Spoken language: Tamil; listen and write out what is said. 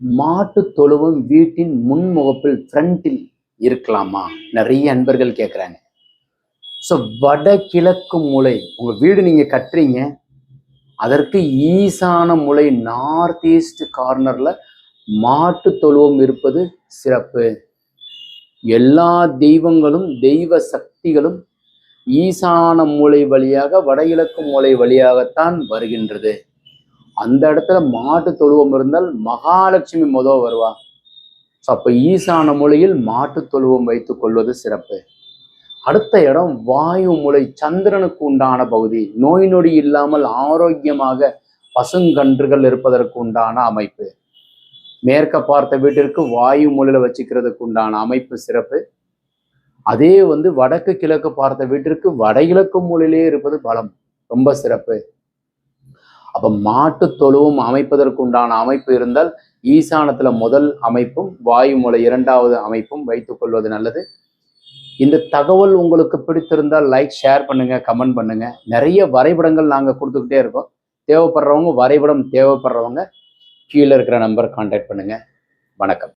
மாட்டு தொழுவம் வீட்டின் முன்முகப்பில் ஃப்ரண்டில் இருக்கலாமா? நிறைய அன்பர்கள் கேட்குறாங்க ஸோ வடகிழக்கு மூலை உங்கள் வீடு நீங்கள் கட்டுறீங்க. அதற்கு ஈசான மூலை நார்த் ஈஸ்ட் கார்னரில் மாட்டு தொழுவம் இருப்பது சிறப்பு. எல்லா தெய்வங்களும் தெய்வ சக்திகளும் ஈசான மூலை வழியாக வடகிழக்கு மூலை வழியாகத்தான் வருகின்றது. அந்த இடத்துல மாட்டு தொழுவம் இருந்தால் மகாலட்சுமி முத வருவா. ஸோ அப்போ ஈசான மொழியில் மாட்டு தொழுவம் வைத்துக் கொள்வது சிறப்பு. அடுத்த இடம் வாயு மூலை சந்திரனுக்கு உண்டான பகுதி. நோய் நொடி இல்லாமல் ஆரோக்கியமாக பசுங்கன்றுகள் இருப்பதற்கு உண்டான அமைப்பு. மேற்க பார்த்த வீட்டிற்கு வாயு மூலையில வச்சுக்கிறதுக்கு உண்டான அமைப்பு சிறப்பு. அதே வந்து வடக்கு கிழக்கு பார்த்த வீட்டிற்கு வடகிழக்கு மூலையிலே இருப்பது பலம். ரொம்ப சிறப்பு. அப்ப மாட்டு தொழுவும் அமைப்பதற்கு உண்டான அமைப்பு இருந்தால் ஈசானத்துல முதல் அமைப்பும் வாயு மூலை இரண்டாவது அமைப்பும் வைத்துக் கொள்வது நல்லது. இந்த தகவல் உங்களுக்கு பிடித்திருந்தால் லைக் ஷேர் பண்ணுங்க கமெண்ட் பண்ணுங்க. நிறைய வரைபடங்கள் நாங்க கொடுத்துக்கிட்டே இருக்கோம். தேவைப்படுறவங்க வரைபடம் தேவைப்படுறவங்க கீழே இருக்கிற நம்பர் கான்டாக்ட் பண்ணுங்க. வணக்கம்.